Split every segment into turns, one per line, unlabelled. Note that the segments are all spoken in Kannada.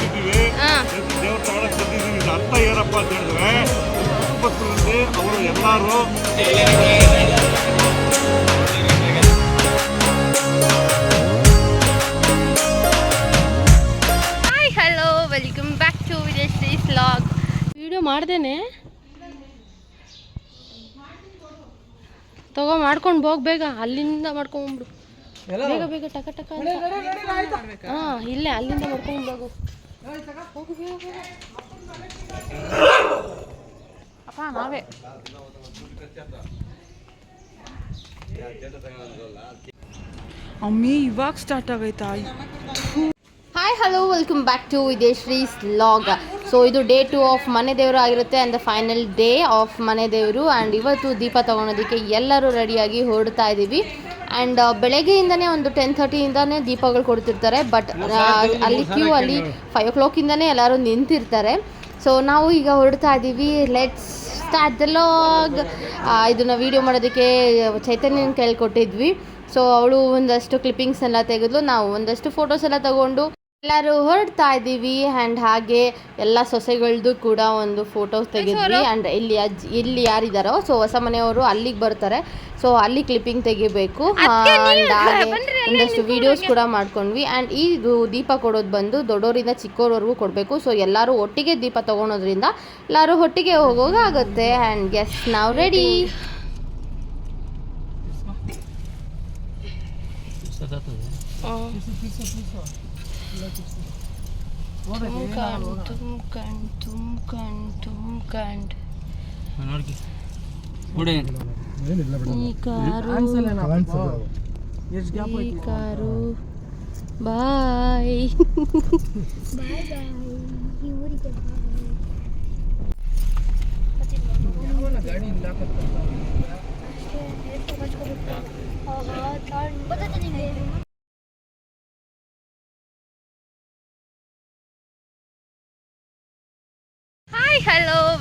ಎದ್ದು ದೇವ್ರ ತಗೊಳಕ್ ಬಂದಿದ್ದೀವಿ ಇದು ಅರ್ಥ ಏನಪ್ಪ ಅಂತ ಹೇಳಿದ್ರೆ ಕುಟುಂಬಸ್ಥರಲ್ಲಿ ಅವರು ಎಲ್ಲರೂ
hi hello welcome back to Vijayashree vlog video ಮಾಡ್ದೇನೆ. ತಗೋ ಮಾಡ್ಕೊಂಡು ಹೋಗ್ ಬೇಗ. ಅಲ್ಲಿಂದ ಮಾಡ್ಕೊಂಬಿಡು ಬೇಗ ಬೇಗ ಟಕ ಟಕ. ಹಾ ಇಲ್ಲೇ ಅಲ್ಲಿಂದ ಮಾಡ್ಕೊಂಡು ಹೋಗು. ಅಪ್ಪ ನಾವೇ
ಅಮ್ಮಿ ಇವಾಗ ಸ್ಟಾರ್ಟ್ ಆಗೈತಾ
hi hello welcome back to ವಿದೇಶ್ರೀ vlog so ಇದು ಡೇ ಟು ಆಫ್ ಮನೆ ದೇವರು ಆಗಿರುತ್ತೆ and the final day of ಮನೆ ದೇವರು. ಆ್ಯಂಡ್ ಇವತ್ತು ದೀಪ ತಗೊಳೋದಕ್ಕೆ ಎಲ್ಲರೂ ರೆಡಿಯಾಗಿ ಹೊರಡ್ತಾ ಇದ್ದೀವಿ ಆ್ಯಂಡ್ ಬೆಳಗ್ಗೆಯಿಂದನೇ ಒಂದು ಟೆನ್ ತರ್ಟಿಯಿಂದನೇ ದೀಪಗಳು ಕೊಡ್ತಿರ್ತಾರೆ. ಬಟ್ ಅಲ್ಲಿ ಕ್ಯೂ ಅಲ್ಲಿ ಫೈವ್ ಓ ಕ್ಲಾಕಿಂದನೇ ಎಲ್ಲರೂ ನಿಂತಿರ್ತಾರೆ. ಸೊ ನಾವು ಈಗ ಹೊರಡ್ತಾ ಇದ್ದೀವಿ. ಲೆಟ್ಸ್ ಸ್ಟಾರ್ಟ್ ದ ಲಾಗ್ ಇದನ್ನು ವೀಡಿಯೋ ಮಾಡೋದಕ್ಕೆ ಚೈತನ್ಯನ ಕೇಳ್ಕೊಟ್ಟಿದ್ವಿ. ಸೊ ಅವಳು ಒಂದಷ್ಟು ಕ್ಲಿಪ್ಪಿಂಗ್ಸ್ ಎಲ್ಲ ತೆಗೆದ್ಲು. ನಾವು ಒಂದಷ್ಟು ಫೋಟೋಸ್ ಎಲ್ಲ ತಗೊಂಡು ಎಲ್ಲರೂ ಹೊರಡ್ತಾ ಇದ್ದೀವಿ ಆ್ಯಂಡ್ ಹಾಗೆ ಎಲ್ಲ ಸೊಸೆಗಳದ್ದು ಕೂಡ ಒಂದು ಫೋಟೋಸ್ ತೆಗೆದ್ವಿ ಆ್ಯಂಡ್ ಇಲ್ಲಿ ಅಜ್ಜಿ ಇಲ್ಲಿ ಯಾರಿದ್ದಾರೋ ಸೊ ಹೊಸ ಮನೆಯವರು ಅಲ್ಲಿಗೆ ಬರ್ತಾರೆ. ಸೊ ಅಲ್ಲಿ ಕ್ಲಿಪ್ಪಿಂಗ್ ತೆಗಿಬೇಕು. ಆ್ಯಂಡ್ ಹಾಗೆ ಒಂದಷ್ಟು ವಿಡಿಯೋಸ್ ಕೂಡ ಮಾಡ್ಕೊಂಡ್ವಿ. ಆ್ಯಂಡ್ ಈ ದೀಪ ಕೊಡೋದು ಬಂದು ದೊಡ್ಡವರಿಂದ ಚಿಕ್ಕವರವರೆಗೂ ಕೊಡಬೇಕು. ಸೊ ಎಲ್ಲರೂ ಒಟ್ಟಿಗೆ ದೀಪ ತೊಗೊಳೋದ್ರಿಂದ ಎಲ್ಲರೂ ಒಟ್ಟಿಗೆ ಹೋಗೋಗಾಗುತ್ತೆ ಆ್ಯಂಡ್ ಗೆಸ್ ನಾವು ರೆಡಿ ತುಂಬ್ಕಂಡ್ ತುಂಬ್ಕಂಡ್ ತುಂಬ್ಕಂಡ್ ತುಂಬ್ಕಂಡ್ ಈ ಕಾರು. ಈ car. Bye. Bye hi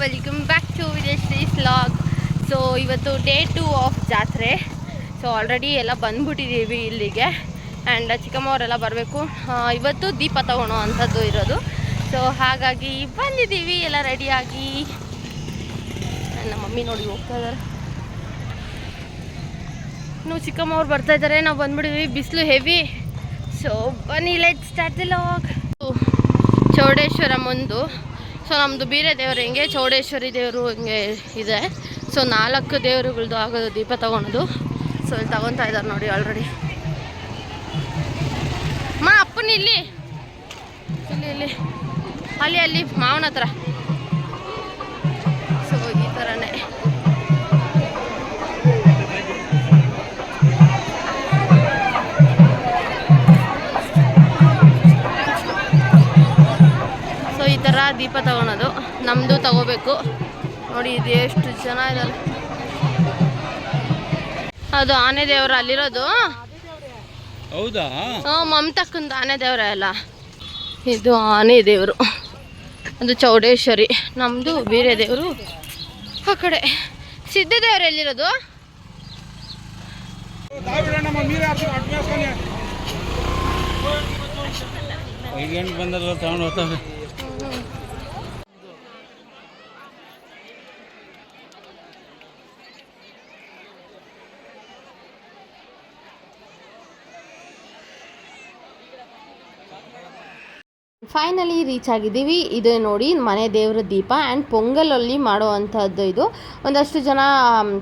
welcome back to Vijayashree vlog so ಇವತ್ತು ಡೇ ಟು ಆಫ್ ಜಾತ್ರೆ. ಸೊ ಆಲ್ರೆಡಿ ಎಲ್ಲ ಬಂದ್ಬಿಟ್ಟಿದ್ದೀವಿ ಇಲ್ಲಿಗೆ. ಆ್ಯಂಡ್ ಚಿಕ್ಕಮ್ಮವರೆಲ್ಲ ಬರಬೇಕು. ಇವತ್ತು ದೀಪ ತಗೊಳೋ ಅಂಥದ್ದು ಇರೋದು. ಸೊ ಹಾಗಾಗಿ ಬಂದಿದ್ದೀವಿ, ಎಲ್ಲ ರೆಡಿಯಾಗಿ ನಮ್ಮ ಮಮ್ಮಿ ನೋಡಿ ಹೋಗ್ತಾ ಇದ್ದಾರೆ. ಇನ್ನು ಚಿಕ್ಕಮ್ಮವ್ರು ಬರ್ತಾ ಇದ್ದಾರೆ. ನಾವು ಬಂದ್ಬಿಟ್ಟಿದ್ವಿ ಬಿಸಿಲು ಹೆವಿ ಸೊ ಬನ್ನಿ ಲೈಟ್ ಸ್ಟಾರ್ಟ್ ಲಾಗ್ ಚೌಡೇಶ್ವರ ಮುಂದು ಸೊ ನಮ್ಮದು ಬೀರೆ ದೇವರು ಹಿಂಗೆ, ಚೌಡೇಶ್ವರಿ ದೇವರು ಹಿಂಗೆ ಇದೆ. ಸೊ ನಾಲ್ಕು ದೇವರುಗಳದ್ದು ಆಗೋದು ದೀಪ ತೊಗೊಳೋದು ಸೊ ಇಲ್ಲಿ ತಗೊತಾ ಇದ್ದಾರೆ ನೋಡಿ ಆಲ್ರೆಡಿ ಮಾ, ಅಪ್ಪನ ಇಲ್ಲಿ. ಇಲ್ಲಿ ಇಲ್ಲಿ. ಅಲ್ಲಿ ಅಲ್ಲಿ, ಮಾವನ ಹತ್ರ. ದೀಪ ತಗೊಳೋದು. ನಮ್ಮದು ತಗೋಬೇಕು. ನೋಡಿ ಇದು ಎಷ್ಟು ಜನ ಇದಲ್ಲ ಅದು ಆನೆ ದೇವ್ರ ಅಲ್ಲಿರೋದು.
ಹೌದಾ?
ಮಮತಕ್ಕಂದು ಆನೆ ದೇವರ ಅಲ್ಲ. ಇದು ಆನೆ ದೇವರು. ಅದು ಚೌಡೇಶ್ವರಿ. ನಮ್ಮದು ಬೇರೆ ದೇವರು ಆ ಕಡೆ. ಸಿದ್ಧ ದೇವರು ಎಲ್ಲಿರೋದು?
ಬಂದಲ್ಲ ತಗೊಂಡು ಹೋಗ್ತಾರೆ.
ಫೈನಲಿ ರೀಚ್ ಆಗಿದ್ದೀವಿ. ಇದು ನೋಡಿ, ಮನೆ ದೇವರ ದೀಪ ಆ್ಯಂಡ್ ಪೊಂಗಲಲ್ಲಿ ಮಾಡುವಂಥದ್ದು ಇದು. ಒಂದಷ್ಟು ಜನ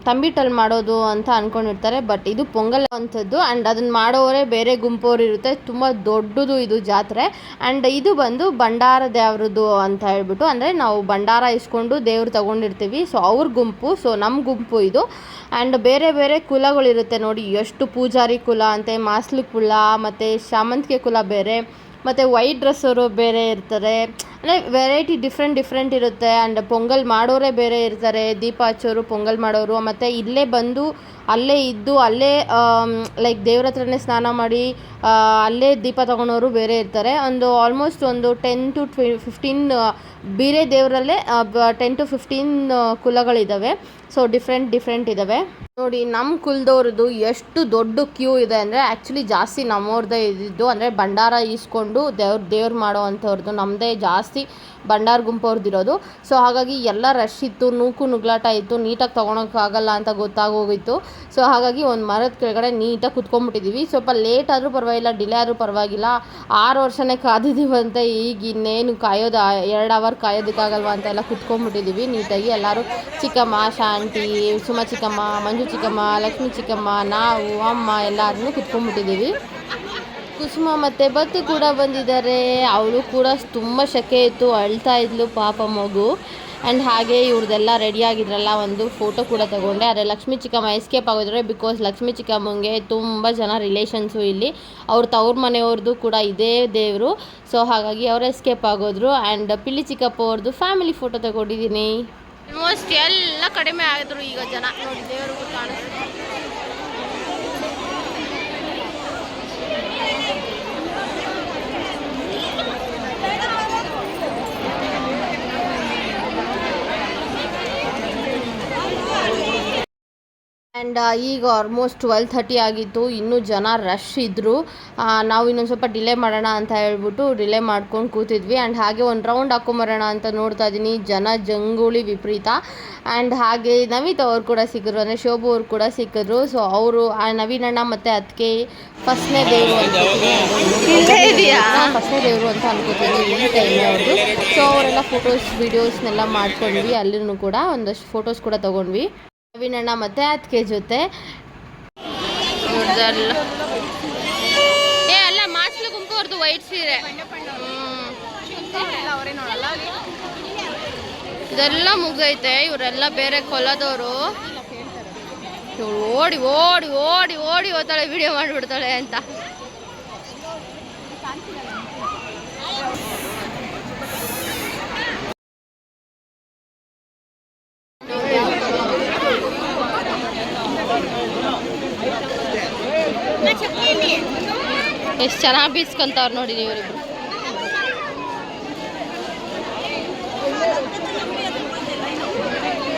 ತಂಬಿಟ್ಟಲ್ಲಿ ಮಾಡೋದು ಅಂತ ಅಂದ್ಕೊಂಡಿರ್ತಾರೆ ಬಟ್ ಇದು ಪೊಂಗಲ್ ಅಂಥದ್ದು ಆ್ಯಂಡ್ ಅದನ್ನು ಮಾಡೋವರೇ ಬೇರೆ ಗುಂಪವ್ರು ಇರುತ್ತೆ. ತುಂಬ ದೊಡ್ಡದು ಇದು ಜಾತ್ರೆ. ಆ್ಯಂಡ್ ಇದು ಬಂದು ಭಂಡಾರ ದೇವ್ರದ್ದು ಅಂತ ಹೇಳ್ಬಿಟ್ಟು, ಅಂದರೆ ನಾವು ಭಂಡಾರ ಇಸ್ಕೊಂಡು ದೇವ್ರು ತಗೊಂಡಿರ್ತೀವಿ. ಸೊ ಅವ್ರ ಗುಂಪು ಸೊ ನಮ್ಮ ಗುಂಪು ಇದು. ಆ್ಯಂಡ್ ಬೇರೆ ಬೇರೆ ಕುಲಗಳಿರುತ್ತೆ ನೋಡಿ, ಎಷ್ಟು ಪೂಜಾರಿ ಕುಲ ಅಂತೆ ಮಾಸ್ಲು ಕುಲ, ಮತ್ತು ಶಾಮಂತಿಗೆ ಕುಲ ಬೇರೆ. ಮತ್ತು ವೈಟ್ ಡ್ರೆಸ್ಸವರು ಬೇರೆ ಇರ್ತಾರೆ. ಅಂದರೆ ವೆರೈಟಿ ಡಿಫ್ರೆಂಟ್ ಡಿಫ್ರೆಂಟ್ ಇರುತ್ತೆ. ಆ್ಯಂಡ್ ಪೊಂಗಲ್ ಮಾಡೋರೇ ಬೇರೆ ಇರ್ತಾರೆ. ದೀಪ ಹಚ್ಚೋರು ಪೊಂಗಲ್ ಮಾಡೋರು. ಮತ್ತು ಇಲ್ಲೇ ಬಂದು ಅಲ್ಲೇ ಇದ್ದು, ಅಲ್ಲೇ ಲೈಕ್ ದೇವ್ರ ಹತ್ರನೇ ಸ್ನಾನ ಮಾಡಿ ಅಲ್ಲೇ ದೀಪ ತಗೊಳೋರು ಬೇರೆ ಇರ್ತಾರೆ. ಒಂದು ಆಲ್ಮೋಸ್ಟ್ ಒಂದು ಟೆನ್ ಟು ಟ್ವೆ ಫಿಫ್ಟೀನ್ ಬೇರೆ ದೇವರಲ್ಲೇ ಟೆನ್ ಟು ಫಿಫ್ಟೀನ್ ಕುಲಗಳಿದ್ದಾವೆ ಸೊ ಡಿಫ್ರೆಂಟ್ ಡಿಫ್ರೆಂಟ್ ಇದ್ದಾವೆ ನೋಡಿ ನಮ್ಮ ಕುಲದವ್ರದ್ದು ಎಷ್ಟು ದೊಡ್ಡ ಕ್ಯೂ ಇದೆ ಅಂದರೆ ಆ್ಯಕ್ಚುಲಿ ಜಾಸ್ತಿ ನಮ್ಮವ್ರದ್ದೇ ಇದ್ದಿದ್ದು ಅಂದರೆ ಭಂಡಾರ ಈಸ್ಕೊಂಡು ದೇವ್ರ ದೇವ್ರು ಮಾಡೋ ಅಂಥವ್ರದ್ದು ನಮ್ಮದೇ ಜಾಸ್ತಿ ಭಂಡಾರ ಗುಂಪವ್ರದ್ದು ಇರೋದು ಸೊ ಹಾಗಾಗಿ ಎಲ್ಲ ರಶ್ ಇತ್ತು, ನೂಕು ನುಗ್ಲಾಟ ಇತ್ತು, ನೀಟಾಗಿ ತೊಗೊಳಕ್ಕಾಗಲ್ಲ ಅಂತ ಗೊತ್ತಾಗೋಗಿತ್ತು. ಸೊ ಹಾಗಾಗಿ ಒಂದು ಮರದ ಕೆಳಗಡೆ ನೀಟಾಗಿ ಕುತ್ಕೊಂಡ್ಬಿಟ್ಟಿದ್ದೀವಿ ಸ್ವಲ್ಪ ಲೇಟ್ ಆದರೂ ಪರವಾಗಿಲ್ಲ ಡಿಲೇ ಆದರೂ ಪರವಾಗಿಲ್ಲ. ಆರು ವರ್ಷನೇ ಕಾದಿದ್ದೀವಂತೆ ಈಗ ಇನ್ನೇನು ಕಾಯೋದು ಎರಡು ಅವರ್ ಕಾಯೋದಕ್ಕಾಗಲ್ವ ಅಂತ ಎಲ್ಲ ಕುತ್ಕೊಂಡ್ಬಿಟ್ಟಿದ್ದೀವಿ ನೀಟಾಗಿ. ಎಲ್ಲರೂ ಚಿಕ್ಕಮ್ಮ, ಶಾಂತಿ, ಸುಮ ಚಿಕ್ಕಮ್ಮ, ಮಂಜು ಚಿಕ್ಕಮ್ಮ, ಲಕ್ಷ್ಮಿ ಚಿಕ್ಕಮ್ಮ, ನಾವು, ಅಮ್ಮ ಎಲ್ಲರೂ ಕುತ್ಕೊಂಡ್ಬಿಟ್ಟಿದ್ದೀವಿ ಕುಸುಮ ಮತ್ತೆ ಬತ್ತು ಕೂಡ ಬಂದಿದ್ದಾರೆ. ಅವಳು ಕೂಡ ತುಂಬ ಶಕೆ ಇತ್ತು, ಅಳ್ತಾ ಇದ್ಲು ಪಾಪ ಮಗು. ಆ್ಯಂಡ್ ಹಾಗೆ ಇವ್ರದ್ದೆಲ್ಲ ರೆಡಿ ಆಗಿದ್ರಲ್ಲ, ಒಂದು ಫೋಟೋ ಕೂಡ ತಗೊಂಡೆ. ಆದರೆ ಲಕ್ಷ್ಮೀ ಚಿಕ್ಕಮ್ಮ ಎಸ್ಕೇಪ್ ಆಗೋದ್ರೆ ಬಿಕಾಸ್ ಲಕ್ಷ್ಮೀ ಚಿಕ್ಕಮ್ಮಂಗೆ ತುಂಬ ಜನ ರಿಲೇಷನ್ಸು ಇಲ್ಲಿ. ಅವ್ರ ತವ್ರ ಮನೆಯವ್ರದ್ದು ಕೂಡ ಇದೇ ದೇವರು. ಸೊ ಹಾಗಾಗಿ ಅವರು ಎಸ್ಕೇಪ್ ಆಗೋದ್ರು. ಆ್ಯಂಡ್ ಪಿಲ್ಲಿ ಚಿಕ್ಕಪ್ಪ ಅವ್ರದ್ದು ಫ್ಯಾಮಿಲಿ ಫೋಟೋ ತಗೊಂಡಿದ್ದೀನಿ. ಆಲ್ಮೋಸ್ಟ್ ಎಲ್ಲ ಕಡಿಮೆ ಆದರು ಈಗ ಜನ. ನೋಡಿ ದೇವರು ಕಾಣಿಸ್ತಾರೆ ಆ್ಯಂಡ್ ಈಗ ಆಲ್ಮೋಸ್ಟ್ ಟ್ವೆಲ್ ಥರ್ಟಿ ಆಗಿತ್ತು ಇನ್ನೂ ಜನ ರಶ್ ಇದ್ದರು ನಾವು ಇನ್ನೊಂದು ಸ್ವಲ್ಪ ಡಿಲೇ ಮಾಡೋಣ ಅಂತ ಹೇಳ್ಬಿಟ್ಟು ಡಿಲೇ ಮಾಡ್ಕೊಂಡು ಕೂತಿದ್ವಿ. ಆ್ಯಂಡ್ ಹಾಗೆ ಒಂದು ರೌಂಡ್ ಹಾಕೊಂಬರೋಣ ಅಂತ ನೋಡ್ತಾ ಇದ್ದೀನಿ. ಜನ ಜಂಗುಳಿ ವಿಪರೀತ. ಆ್ಯಂಡ್ ಹಾಗೆ ನವೀತ್ ಅವ್ರು ಕೂಡ ಸಿಕ್ಕಿದ್ರು ಅಂದರೆ ಶೋಭು ಅವ್ರು ಕೂಡ ಸಿಕ್ಕಿದ್ರು. ಸೊ ಅವರು ನವೀನ್ ಅಣ್ಣ ಮತ್ತು ಅದಕ್ಕೆ ಫಸ್ಟ್ನೇ ದೇವರು ಅಂತ ಫಸ್ಟ್ನೇ ದೇವರು ಅಂತ ಅನ್ಕೋತೀನಿ ಈ ಟೈಮ್ ಅವ್ರದ್ದು ಸೊ ಅವರೆಲ್ಲ ಫೋಟೋಸ್ ವೀಡಿಯೋಸ್ನೆಲ್ಲ ಮಾಡ್ಕೊಂಡ್ವಿ. ಅಲ್ಲಿನೂ ಕೂಡ ಒಂದಷ್ಟು ಫೋಟೋಸ್ ಕೂಡ ತೊಗೊಂಡ್ವಿ. ಅಣ್ಣ ಮತ್ತು ಅದಕ್ಕೆ ಜೊತೆ. ಏ, ಅಲ್ಲ, ಮಾಸ್ಲು ಗುಂಪು ಅವ್ರದ್ದು ವೈಟ್ ಸೀರೆ. ಇದೆಲ್ಲ ಮುಗೈತೆ, ಇವರೆಲ್ಲ ಬೇರೆ ಕೊಲದವರು. ಓಡಿ ಓಡಿ ಓಡಿ ಓಡಿ ಹೋಗ್ತಾಳೆ ವಿಡಿಯೋ ಮಾಡಿಬಿಡ್ತಾಳೆ ಅಂತ. ಎಷ್ಟು ಚೆನ್ನಾಗಿ ಬೀಸ್ಕೊಂತವ್ರು ನೋಡಿ ಇವರಿಬ್ರು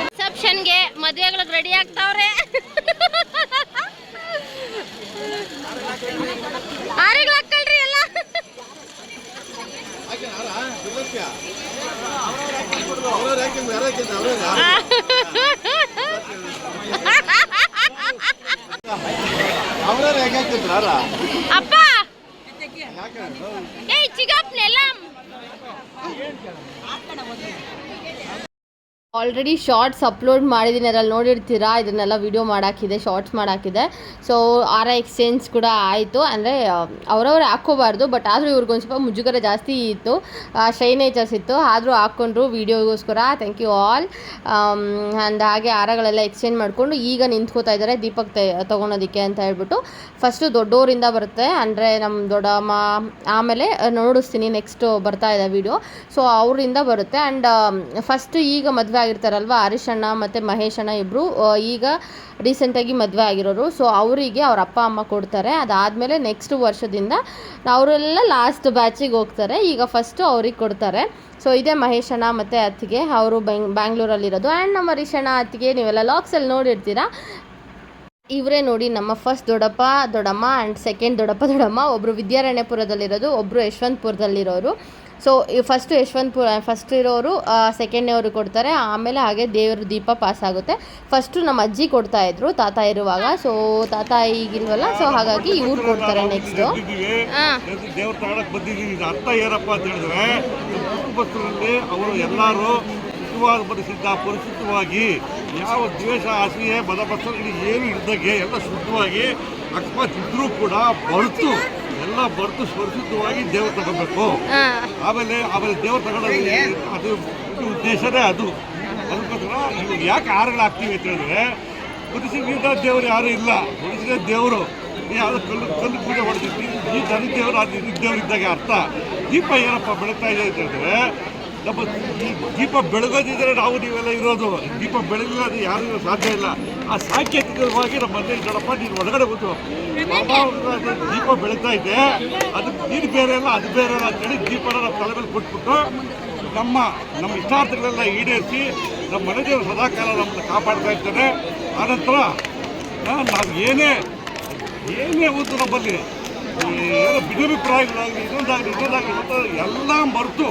ರಿಸೆಪ್ಷನ್ಗೆ ಮದುವೆಗಳಿಗೆ ರೆಡಿ ಆಗ್ತಾವ್ರೆ. ಅವರ ಹಾಕಲ್ರಿ ಎಲ್ಲ ಅಪ್ಪ! ಏಯ್ ಚಿಗಪ್ನೆಲ್ಲ ಆಲ್ರೆಡಿ ಶಾರ್ಟ್ಸ್ ಅಪ್ಲೋಡ್ ಮಾಡಿದ್ದೀನಿ, ಅದ್ರಲ್ಲಿ ನೋಡಿರ್ತೀರಾ? ಇದನ್ನೆಲ್ಲ ವಿಡಿಯೋ ಮಾಡಾಕಿದೆ ಶಾರ್ಟ್ಸ್ ಮಾಡಾಕಿದೆ. ಸೊ ಆರ ಎಕ್ಸ್ಚೇಂಜ್ ಕೂಡ ಆಯಿತು. ಅಂದರೆ ಅವರವ್ರು ಹಾಕ್ಕೋಬಾರ್ದು ಬಟ್ ಆದರೂ ಇವ್ರಿಗೊಂದು ಸ್ವಲ್ಪ ಮುಜುಗರ ಜಾಸ್ತಿ ಇತ್ತು. ಶೈ ನೇಚರ್ಸ್ ಇತ್ತು. ಆದರೂ ಹಾಕ್ಕೊಂಡ್ರು ವೀಡಿಯೋಗೋಸ್ಕರ ಥ್ಯಾಂಕ್ ಯು ಆಲ್ ಅಂದ ಹಾಗೆ ಹಾರಗಳೆಲ್ಲ ಎಕ್ಸ್ಚೇಂಜ್ ಮಾಡಿಕೊಂಡು ಈಗ ನಿಂತ್ಕೋತಾ ಇದ್ದಾರೆ ದೀಪಕ್ ತೊಗೊಳೋದಕ್ಕೆ ಅಂತ ಹೇಳ್ಬಿಟ್ಟು. ಫಸ್ಟು ದೊಡ್ಡೋರಿಂದ ಬರುತ್ತೆ. ಅಂದರೆ ನಮ್ಮ ದೊಡ್ಡಮ್ಮ ಆಮೇಲೆ ನೋಡಿಸ್ತೀನಿ ನೆಕ್ಸ್ಟು ಬರ್ತಾ ಇದೆ ವಿಡಿಯೋ ಸೊ ಅವರಿಂದ ಬರುತ್ತೆ. ಆ್ಯಂಡ್ ಫಸ್ಟ್ ಈಗ ಮದುವೆ ಆಗಿರ್ತಾರಲ್ವ? ಹರೀಶ್ ಅಣ್ಣ ಮತ್ತು ಮಹೇಶಣ್ಣ ಇಬ್ಬರು ಈಗ ರೀಸೆಂಟಾಗಿ ಮದುವೆ ಆಗಿರೋರು. ಸೊ ಅವರಿಗೆ ಅವ್ರ ಅಪ್ಪ, ಅಮ್ಮ ಕೊಡ್ತಾರೆ. ಅದಾದಮೇಲೆ ನೆಕ್ಸ್ಟ್ ವರ್ಷದಿಂದ ಅವರೆಲ್ಲ ಲಾಸ್ಟ್ ಬ್ಯಾಚಿಗೆ ಹೋಗ್ತಾರೆ. ಈಗ ಫಸ್ಟು ಅವ್ರಿಗೆ ಕೊಡ್ತಾರೆ. ಸೊ ಇದೇ ಮಹೇಶಣ್ಣ ಮತ್ತು ಅತ್ತಿಗೆ. ಅವರು ಬೆಂಗ್ ಬ್ಯಾಂಗ್ಳೂರಲ್ಲಿರೋದು. ಆ್ಯಂಡ್ ನಮ್ಮ ಹರೀಶ್ ಅಣ್ಣ, ಅತ್ತಿಗೆ ನೀವೆಲ್ಲ ಲಾಕ್ಸಲ್ಲಿ ನೋಡಿರ್ತೀರಾ? ಇವರೇ ನೋಡಿ ನಮ್ಮ ಫಸ್ಟ್ ದೊಡ್ಡಪ್ಪ, ದೊಡ್ಡಮ್ಮ ಆ್ಯಂಡ್ ಸೆಕೆಂಡ್ ದೊಡ್ಡಪ್ಪ, ದೊಡ್ಡಮ್ಮ ಒಬ್ಬರು ವಿದ್ಯಾರಣ್ಯಪುರದಲ್ಲಿರೋದು ಒಬ್ಬರು ಯಶವಂತಪುರದಲ್ಲಿರೋರು. ಸೊ ಫಸ್ಟು ಯಶವಂತಪುರ ಫಸ್ಟ್ ಇರೋರು ಸೆಕೆಂಡ್ನೇವರು ಕೊಡ್ತಾರೆ. ಆಮೇಲೆ ಹಾಗೆ ದೇವ್ರ ದೀಪ ಪಾಸ್ ಆಗುತ್ತೆ. ಫಸ್ಟು ನಮ್ಮ ಅಜ್ಜಿ ಕೊಡ್ತಾ ಇದ್ರು ತಾತ ಇರುವಾಗ. ಸೊ ತಾತ ಈಗಿಲ್ವಲ್ಲ? ಸೊ ಹಾಗಾಗಿ ಇವ್ರು ಕೊಡ್ತಾರೆ ನೆಕ್ಸ್ಟು
ದೇವ್ರ ತಗೊಳಕ್ ಬಂದಿದ್ದೀವಿ ಇದು ಅರ್ಥ ಏನಪ್ಪ ಅಂತ ಹೇಳಿದ್ರೆ ಅವರು ಎಲ್ಲರೂ ಶುದ್ಧವಾದ ಪರಿಶುದ್ಧ ಪರಿಶುದ್ಧವಾಗಿ ಯಾವ ದ್ವೇಷ ಆಸೆಯ ಮದಬಸ್ತ ಇದು ಏನು ಇಲ್ದಂಗೆ ಎಲ್ಲ ಶುದ್ಧವಾಗಿ ಅಕಸ್ಮಾತ್ ಇದ್ರೂ ಕೂಡ ಬರ್ತು ಎಲ್ಲ ಬರ್ತು ಸ್ಪರ್ಶಿತವಾಗಿ ದೇವ್ರು ತಗೋಬೇಕು. ಆಮೇಲೆ ಆಮೇಲೆ ದೇವ್ರು ತಗೊಳ್ಳೋದು ಅದು ಉದ್ದೇಶನೇ ಅದು. ಅದಕ್ಕೋಸ್ಕರ ಇವಾಗ ಯಾಕೆ ಆರುಗಳು ಆಗ್ತೀವಿ ಅಂತ ಹೇಳಿದ್ರೆ ಗುಡಿಸಿಗಿಂತ ದೇವರು ಯಾರು ಇಲ್ಲ. ಗುಡಿಸಿದ ದೇವರು. ಯಾವುದೋ ಕಲ್ಲು ಕಲ್ಲು ಪೂಜೆ ಮಾಡ್ತಿದ್ವಿ ಈ ದನಿ ದೇವರು ಅದು ದೇವ್ರು ಇದ್ದಾಗ ಅರ್ಥ. ದೀಪ ಏನಪ್ಪ ಬೆಳೀತಾ ಇದೆ ಅಂತ ಹೇಳಿದ್ರೆ ನಮ್ಮ ದೀಪ ಬೆಳಗೋದಿದ್ರೆ ನಾವು ನೀವೆಲ್ಲ ಇರೋದು. ದೀಪ ಬೆಳಗಿಲ್ಲ ಅದು ಯಾರಿಗೂ ಸಾಧ್ಯ ಇಲ್ಲ. ಆ ಸಾಂಕೇತಿಕವಾಗಿ ನಮ್ಮ ಮನೇಲಿ ನೋಡಪ್ಪ ನೀನು ಒಳಗಡೆ ಬಂದು ದೀಪ ಬೆಳಗ್ತಾ ಇದೆ. ಅದು ನೀನು ಬೇರೆ ಅಲ್ಲ ಅದು ಬೇರೆ ಅಲ್ಲ ಅಂತೇಳಿ ದೀಪನ ನಮ್ಮ ತಲೆ ಮೇಲೆ ಕೊಟ್ಬಿಟ್ಟು ನಮ್ಮ ನಮ್ಮ ಇಷ್ಟಾರ್ಥಗಳೆಲ್ಲ ಈಡೇರಿಸಿ ನಮ್ಮ ಮನೆ ದೇವರು ಸದಾಕಾಲ ನಮ್ಮನ್ನು ಕಾಪಾಡ್ತಾ ಇರ್ತಾರೆ. ಆನಂತರ ನಾವು ಏನೇ ಏನೇ ಒಂದು ನಮ್ಮಲ್ಲಿ ಏನೋ ಭಿನ್ನಾಭಿಪ್ರಾಯಗಳಾಗಲಿ ಇನ್ನೊಂದಾಗಲಿ ಇನ್ನೊಂದಾಗಲಿ ಮತ್ತು ಎಲ್ಲ ಮರೆತು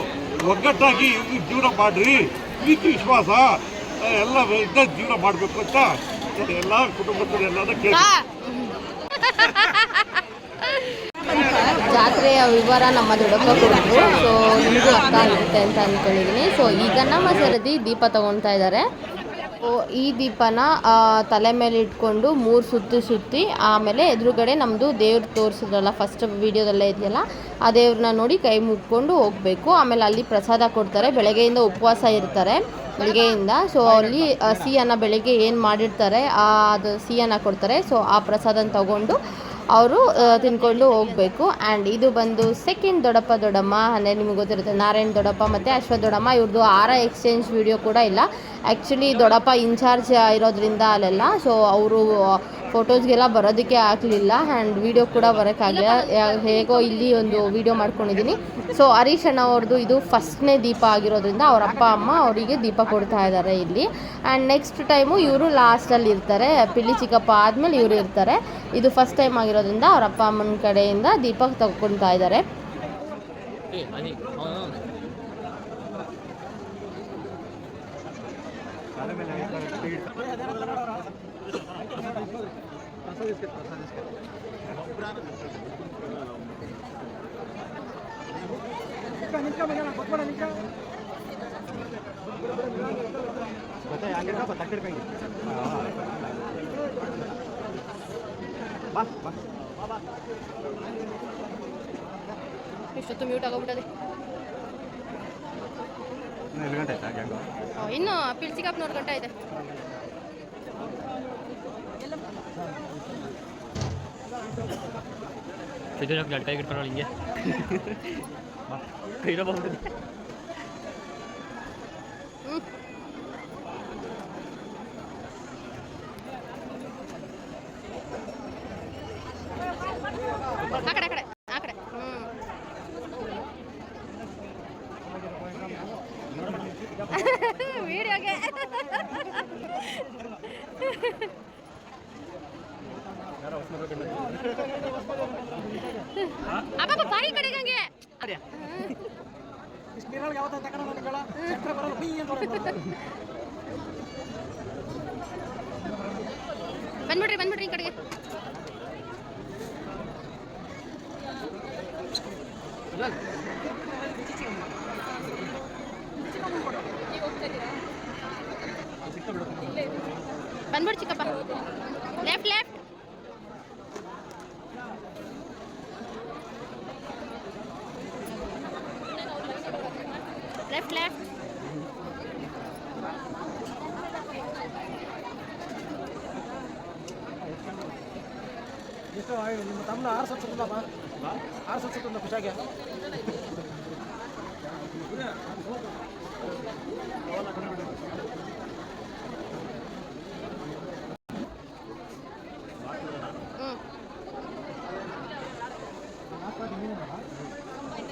ಒಗ್ಗಟ್ಟಾಗಿ ಜೀವನ ಮಾಡ್ರಿ. ಪ್ರೀತಿ ವಿಶ್ವಾಸ ಎಲ್ಲ ಇದ್ದ ಜೀವನ ಮಾಡಬೇಕು ಅಂತ ಎಲ್ಲ ಕುಟುಂಬದ ಎಲ್ಲ ಕೇಳಿ
ಜಾತ್ರೆಯ ವಿವರ ನಮ್ಮ ದೊಡ್ಡಪ್ಪ ಕೊಟ್ಟರು. ಸೊ ನಿಮಗೂ ಅರ್ಥ ಆಗುತ್ತೆ ಅಂತ ಅಂದ್ಕೊಂಡಿದ್ದೀನಿ ಸೊ ಈಗ ನಮ್ಮ ಸರದಿ ದೀಪ ತಗೊಳ್ತಾ ಇದ್ದಾರೆ. ಈ ದೀಪನ ತಲೆ ಮೇಲೆ ಇಟ್ಕೊಂಡು ಮೂರು ಸುತ್ತಿ ಸುತ್ತಿ ಆಮೇಲೆ ಎದುರುಗಡೆ ನಮ್ಮದು ದೇವ್ರು ತೋರಿಸಿದ್ರಲ್ಲ ಫಸ್ಟ್ ವೀಡಿಯೋದಲ್ಲೇ ಇದೆಯಲ್ಲ, ಆ ದೇವ್ರನ್ನ ನೋಡಿ ಕೈ ಮುಗ್ಕೊಂಡು ಹೋಗಬೇಕು. ಆಮೇಲೆ ಅಲ್ಲಿ ಪ್ರಸಾದ ಕೊಡ್ತಾರೆ, ಬೆಳಗ್ಗೆಯಿಂದ ಉಪವಾಸ ಇರ್ತಾರೆ, ಬೆಳಗ್ಗೆಯಿಂದ. ಸೊ ಅಲ್ಲಿ ಸಿಹಿಯನ್ನು ಬೆಳಗ್ಗೆ ಏನು ಮಾಡಿರ್ತಾರೆ ಅದು ಸಿಹಿಯನ್ನು ಕೊಡ್ತಾರೆ. ಸೊ ಆ ಪ್ರಸಾದನ ತಗೊಂಡು ಅವರು ತಿನ್ಕೊಂಡು ಹೋಗಬೇಕು. ಆ್ಯಂಡ್ ಇದು ಬಂದು ಸೆಕೆಂಡ್ ದೊಡ್ಡಪ್ಪ ದೊಡ್ಡಮ್ಮ, ಅಂದರೆ ನಿಮಗೆ ಗೊತ್ತಿರುತ್ತೆ, ನಾರಾಯಣ್ ದೊಡ್ಡಪ್ಪ ಮತ್ತು ಅಶ್ವ ದೊಡ್ಡಮ್ಮ ಇವ್ರದ್ದು ಆರ ಎಕ್ಸ್ಚೇಂಜ್ ವಿಡಿಯೋ ಕೂಡ ಇಲ್ಲ. ಆ್ಯಕ್ಚುಲಿ ದೊಡ್ಡಪ್ಪ ಇನ್ಚಾರ್ಜ್ ಇರೋದ್ರಿಂದ ಅಲ್ಲೆಲ್ಲ. ಸೊ ಅವರು ಫೋಟೋಸ್ಗೆಲ್ಲ ಬರೋದಕ್ಕೆ ಆಗಲಿಲ್ಲ ಆ್ಯಂಡ್ ವಿಡಿಯೋ ಕೂಡ ಬರೋಕ್ಕಾಗಲಿಲ್ಲ. ಹೇಗೋ ಇಲ್ಲಿ ಒಂದು ವಿಡಿಯೋ ಮಾಡ್ಕೊಂಡಿದ್ದೀನಿ. ಸೊ ಹರೀಶ್ ಅಣ್ಣ ಅವ್ರದ್ದು ಇದು ಫಸ್ಟ್ನೇ ದೀಪ ಆಗಿರೋದ್ರಿಂದ ಅವ್ರ ಅಪ್ಪ ಅಮ್ಮ ಅವರಿಗೆ ದೀಪ ಕೊಡ್ತಾ ಇದ್ದಾರೆ ಇಲ್ಲಿ. ಆ್ಯಂಡ್ ನೆಕ್ಸ್ಟ್ ಟೈಮು ಇವರು ಲಾಸ್ಟಲ್ಲಿ ಇರ್ತಾರೆ. ಪಿಲ್ಲಿ ಚಿಕ್ಕಪ್ಪ ಆದಮೇಲೆ ಇವರು ಇರ್ತಾರೆ. ಇದು ಫಸ್ಟ್ ಟೈಮ್ ಆಗಿರೋದ್ರಿಂದ ಅವ್ರ ಅಪ್ಪ ಅಮ್ಮನ ಕಡೆಯಿಂದ ದೀಪ ತಗೊಳ್ತಾ ಇದ್ದಾರೆ. ಇಷ್ಟೊತ್ತು ಮ್ಯೂಟ್ ಆಗೋಗ್ಬಿಟ್ಟದೆ ಇನ್ನು ಪಿಲ್ಚಿಕಪ್ನವ್ರ ಗಂಟೆ ಇದೆ.
ಇದು ಲಡ್ಕ ಇಟ್ಕೊಂಡು ಹಿಂಗೆ ಕೈಲ ಬಂದ್ಬಿಟ್ಟು
ಹ್ಞೂ ಆ ಕಡೆ ಆ ಕಡೆ ಆ ಕಡೆ ಹ್ಞೂ ವಿಡಿಯೋಗೆ ಅಪ್ಪ ಬಾರಿ ಕಡೆಗೆ ಹಂಗೆ ಬಂದ್ಬಿಡ್ರಿ ಬಂದ್ಬಿಡು ಚಿಕ್ಕಪ್ಪ ಲೆಫ್ಟ್ ಲೆಫ್ಟ್ ಲೆಫ್ಟ್ ಲೆಫ್ಟ್
ಎಷ್ಟು ನಿಮ್ಮ ತಮ್ಮನ ಆರು ಸಾವಿರ ಸುತ್ತಲಪ್ಪ ಆರು ಸಾವಿರ ಸುತ್ತಲ ಖುಷಿಯಾಗಿ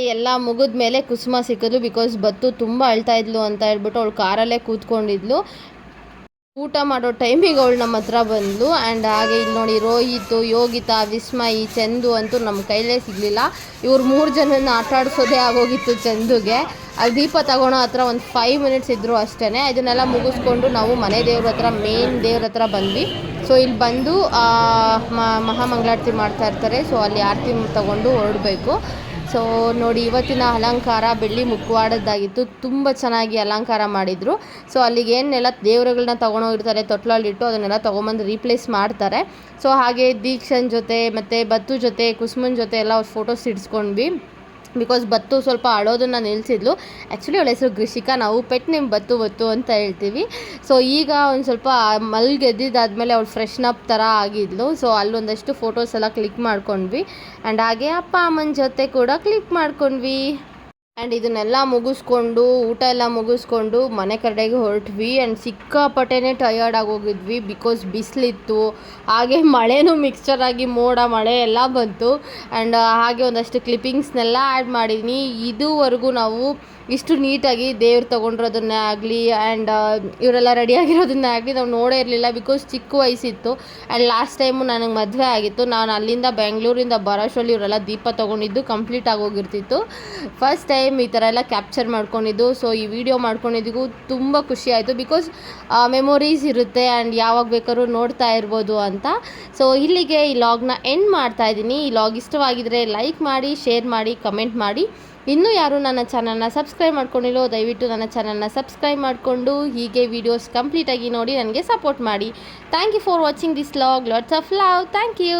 ಎಲ್ಲ ಮುಗಿದ ಮೇಲೆ ಕುಸುಮ ಸಿಕ್ಕಿದ್ಲು ಬಿಕಾಸ್ ಬತ್ತು ತುಂಬ ಅಳ್ತಾ ಇದ್ಲು ಅಂತ ಹೇಳ್ಬಿಟ್ಟು ಅವಳು ಕಾರಲ್ಲೇ ಕೂತ್ಕೊಂಡಿದ್ಲು. ಊಟ ಮಾಡೋ ಟೈಮಿಗೆ ಅವಳು ನಮ್ಮ ಹತ್ರ ಬಂದ್ಲು ಆ್ಯಂಡ್ ಹಾಗೆ ಇಲ್ಲಿ ನೋಡಿ ರೋಹಿತ್, ಯೋಗಿತಾ, ವಿಸ್ಮಯಿ ಚಂದು ಅಂತೂ ನಮ್ಮ ಕೈಲೇ ಸಿಗಲಿಲ್ಲ. ಇವ್ರು ಮೂರು ಜನನ ಆಟ ಆಡಿಸೋದೇ ಆಗೋಗಿತ್ತು ಚಂದುಗೆ. ಅಲ್ಲಿ ದೀಪ ತಗೊಳೋ ಹತ್ರ ಒಂದು ಫೈವ್ ಮಿನಿಟ್ಸ್ ಇದ್ದರು ಅಷ್ಟೇ ಇದನ್ನೆಲ್ಲ ಮುಗಿಸ್ಕೊಂಡು ನಾವು ಮನೆ ದೇವ್ರ ಹತ್ರ ಮೇನ್ ದೇವ್ರ ಹತ್ರ ಬಂದ್ವಿ. ಸೊ ಇಲ್ಲಿ ಬಂದು ಮಹಾಮಂಗಳಾರತಿ ಮಾಡ್ತಾ ಇರ್ತಾರೆ. ಸೊ ಅಲ್ಲಿ ಆರತಿ ತಗೊಂಡು ಹೊರಡಬೇಕು. ಸೊ ನೋಡಿ, ಇವತ್ತಿನ ಅಲಂಕಾರ ಬೆಳ್ಳಿ ಮುಖವಾಡದ್ದಾಗಿತ್ತು. ತುಂಬ ಚೆನ್ನಾಗಿ ಅಲಂಕಾರ ಮಾಡಿದರು. ಸೊ ಅಲ್ಲಿಗೆ ಏನೆಲ್ಲ ದೇವರುಗಳನ್ನ ತೊಗೊಂಡೋಗಿರ್ತಾರೆ ತೊಟ್ಲಲ್ಲಿಟ್ಟು ಅದನ್ನೆಲ್ಲ ತೊಗೊಂಬಂದು ರೀಪ್ಲೇಸ್ ಮಾಡ್ತಾರೆ. ಸೊ ಹಾಗೆ ದೀಕ್ಷನ್ ಜೊತೆ ಮತ್ತು ಬತ್ತು ಜೊತೆ, ಕುಸುಮನ್ ಜೊತೆ ಎಲ್ಲ ಫೋಟೋಸ್ ಇಡ್ಸ್ಕೊಂಡ್ವಿ. ಬಿಕಾಸ್ ಬತ್ತು ಸ್ವಲ್ಪ ಆಡೋದನ್ನು ನಿಲ್ಲಿಸಿದ್ಲು ಆ್ಯಕ್ಚುಲಿ ಅವಳ ಹೆಸರು ಕೃಷಿಕಾ ನಾವು ಪೆಟ್ ನಿಮ್ಮ ಬತ್ತು ಬತ್ತು ಅಂತ ಹೇಳ್ತೀವಿ. ಸೊ ಈಗ ಒಂದು ಸ್ವಲ್ಪ ಮಲ್ಗೆದ್ದಿದ್ದಾದಮೇಲೆ ಅವಳು ಫ್ರೆಶ್ನ್ ಅಪ್ ಥರ ಆಗಿದ್ಲು. ಸೊ ಅಲ್ಲೊಂದಷ್ಟು ಫೋಟೋಸ್ ಎಲ್ಲ ಕ್ಲಿಕ್ ಮಾಡ್ಕೊಂಡ್ವಿ. ಆ್ಯಂಡ್ ಹಾಗೆ ಅಪ್ಪ ಅಮ್ಮನ ಜೊತೆ ಕೂಡ ಕ್ಲಿಕ್ ಮಾಡ್ಕೊಂಡ್ವಿ. ಆ್ಯಂಡ್ ಇದನ್ನೆಲ್ಲ ಮುಗಿಸ್ಕೊಂಡು ಊಟ ಎಲ್ಲ ಮುಗಿಸ್ಕೊಂಡು ಮನೆ ಕಡೆಗೆ ಹೊರಟ್ವಿ ಆ್ಯಂಡ್ ಸಿಕ್ಕಾಪಟ್ಟೆನೇ ಟಯರ್ಡ್ ಆಗೋಗಿದ್ವಿ ಬಿಕಾಸ್ ಬಿಸಿಲಿತ್ತು. ಹಾಗೆ ಮಳೆನೂ ಮಿಕ್ಸ್ಚರ್ ಆಗಿ ಮೋಡ, ಮಳೆ ಎಲ್ಲ ಬಂತು. ಆ್ಯಂಡ್ ಹಾಗೆ ಒಂದಷ್ಟು ಕ್ಲಿಪ್ಪಿಂಗ್ಸ್ನೆಲ್ಲ ಆ್ಯಡ್ ಮಾಡಿದ್ವಿ ಇದುವರೆಗೂ ನಾವು ಇಷ್ಟು ನೀಟಾಗಿ ದೇವ್ರು ತೊಗೊಂಡಿರೋದನ್ನೇ ಆಗಲಿ ಆ್ಯಂಡ್ ಇವರೆಲ್ಲ ರೆಡಿಯಾಗಿರೋದನ್ನೇ ಆಗಲಿ ನಾವು ನೋಡೇ ಇರಲಿಲ್ಲ ಬಿಕಾಸ್ ಚಿಕ್ಕ ವಯಸ್ಸಿತ್ತು ಆ್ಯಂಡ್ ಲಾಸ್ಟ್ ಟೈಮು ನನಗೆ ಮದುವೆ ಆಗಿತ್ತು. ನಾನು ಅಲ್ಲಿಂದ ಬೆಂಗಳೂರಿಂದ ಬರೋಷ್ಟರಲ್ಲಿ ಇವರೆಲ್ಲ ದೀಪ ತೊಗೊಂಡಿದ್ದು ಕಂಪ್ಲೀಟ್ ಆಗೋಗಿರ್ತಿತ್ತು ಫಸ್ಟ್ ಟೈಮ್ ಈ ಥರ ಎಲ್ಲ ಕ್ಯಾಪ್ಚರ್ ಮಾಡ್ಕೊಂಡಿದ್ದು. ಸೊ ಈ ವಿಡಿಯೋ ಮಾಡ್ಕೊಂಡಿದ್ದಿಗೂ ತುಂಬ ಖುಷಿ ಆಯಿತು ಬಿಕಾಸ್ ಮೆಮೊರೀಸ್ ಇರುತ್ತೆ ಆ್ಯಂಡ್ ಯಾವಾಗ ಬೇಕಾದ್ರೂ ನೋಡ್ತಾ ಇರ್ಬೋದು ಅಂತ. ಸೊ ಇಲ್ಲಿಗೆ ಈ ಲಾಗ್ನ ಎಂಡ್ ಮಾಡ್ತಾ ಇದ್ದೀನಿ. ಈ ಲಾಗ್ ಇಷ್ಟವಾಗಿದ್ದರೆ ಲೈಕ್ ಮಾಡಿ ಶೇರ್ ಮಾಡಿ ಕಮೆಂಟ್ ಮಾಡಿ. ಇನ್ನೂ ಯಾರು ನನ್ನ ಚಾನಲ್ನ ಸಬ್ಸ್ಕ್ರೈಬ್ ಮಾಡ್ಕೊಂಡಿಲ್ಲೋ, ದಯವಿಟ್ಟು ನನ್ನ ಚಾನಲ್ನ ಸಬ್ಸ್ಕ್ರೈಬ್ ಮಾಡಿಕೊಂಡು ಹೀಗೆ ವೀಡಿಯೋಸ್ ಕಂಪ್ಲೀಟಾಗಿ ನೋಡಿ ನನಗೆ ಸಪೋರ್ಟ್ ಮಾಡಿ. Thank you for watching this vlog lots of love thank you